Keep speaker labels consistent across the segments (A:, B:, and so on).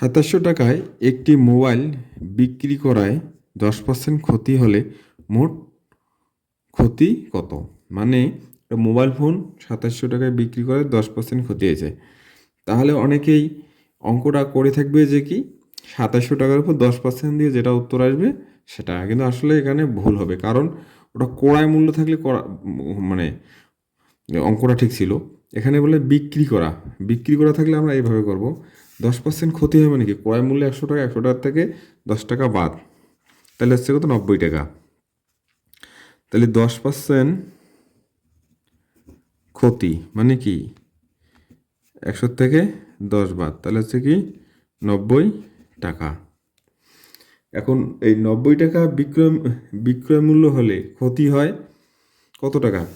A: সাতাশশো টাকায় একটি মোবাইল বিক্রি করায় দশ পার্সেন্ট ক্ষতি হলে মোট ক্ষতি কত? মানে মোবাইল ফোন সাতাশশো টাকায় বিক্রি করে দশ পার্সেন্ট ক্ষতি হয়েছে। তাহলে অনেকেই অঙ্কটা করে থাকবে যে কি সাতাশশো টাকার উপর দশ পার্সেন্ট দিয়ে যেটা উত্তর আসবে সেটা। কিন্তু আসলে এখানে ভুল হবে। কারণ ওটা কোড়ায় মূল্য থাকলে করা মানে অঙ্কটা ঠিক ছিল। এখানে বলে বিক্রি করা। বিক্রি করা থাকলে আমরা এইভাবে করব। দশ পার্সেন্ট ক্ষতি হয় মানে কি ক্রয় মূল্য একশো টাকা, একশো টাকার থেকে দশ টাকা বাদ। তাহলে হচ্ছে কত? নব্বই টাকা। তাহলে দশ পার্সেন্ট ক্ষতি মানে কি? একশো থেকে দশ বাদ। তাহলে হচ্ছে কি? নব্বই টাকা। এখন এই নব্বই টাকা বিক্রয় বিক্রয় মূল্য হলে ক্ষতি হয় কত টাকা?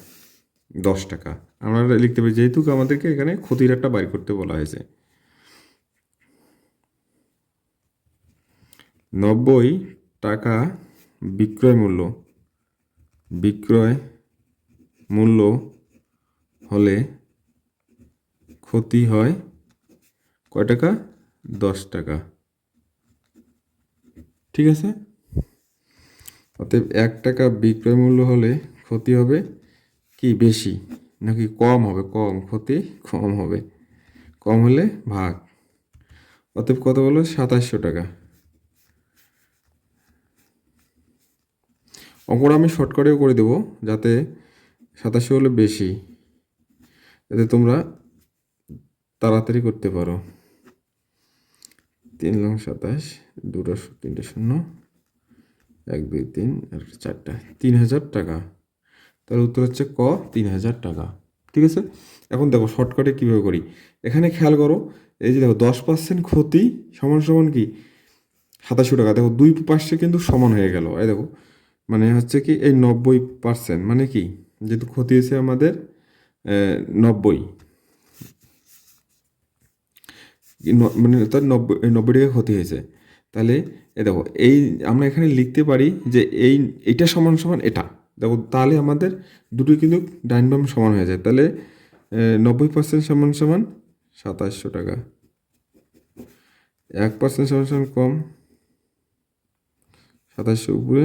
A: দশ টাকা। আমরা লিখতে পারি, যেহেতু আমাদেরকে এখানে ক্ষতির একটা বাড়ি করতে বলা হয়েছে। নব্বই টাকা বিক্রয় মূল্য। বিক্রয় মূল্য হলে ক্ষতি হয় কয় টাকা? দশ টাকা। ঠিক আছে? অতএব এক টাকা বিক্রয় মূল্য হলে ক্ষতি হবে কি বেশি? নাকি কম হবে? কম। ক্ষতি কম হবে। কম হলে ভাগ। অতএব কত বলো সাতাশশো টাকা। অঙ্কটা আমি শর্টকাটেও করে দেবো, যাতে সাতাশশো হলে বেশি, যাতে তোমরা তাড়াতাড়ি করতে পারো। তিন লং সাতাশ, দুটো তিনটে শূন্য, এক, দুই, তিন, আর চারটা, তিন হাজার টাকা। তার উত্তর হচ্ছে ক, তিন হাজার টাকা। ঠিক আছে? এখন দেখো শর্টকাটে কীভাবে করি। এখানে খেয়াল করো, এই যে দেখো দশ পার্সেন্ট ক্ষতি সমান সমান কি? সাতাশশো টাকা। দেখো দুই পাশে কিন্তু সমান হয়ে গেল। এই দেখো মানে হচ্ছে কি এই নব্বই পার্সেন্ট মানে কি? যেহেতু ক্ষতি হয়েছে আমাদের নব্বই। মানে তার নব্বই নব্বই টাকা ক্ষতি হয়েছে। তাহলে এ দেখো, এই আমরা এখানে লিখতে পারি যে এই, এটা সমান সমান এটা। দেখো, তাহলে আমাদের দুটোই কিন্তু ডাইন বাম সমান হয়ে যায়। তাহলে নব্বই পার্সেন্ট সমান সমান সাতাশশো টাকা। এক পার্সেন্ট সমান সমান কম, সাতাশশো উপরে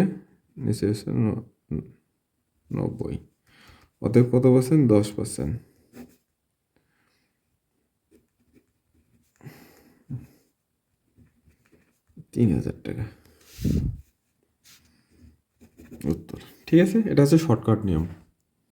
A: নিচে এসে নব্বই অতএব কত পার্সেন্ট দশ পার্সেন্ট তিন হাজার টাকা উত্তর ঠিক আছে এটা হচ্ছে শর্টকাট নিয়ম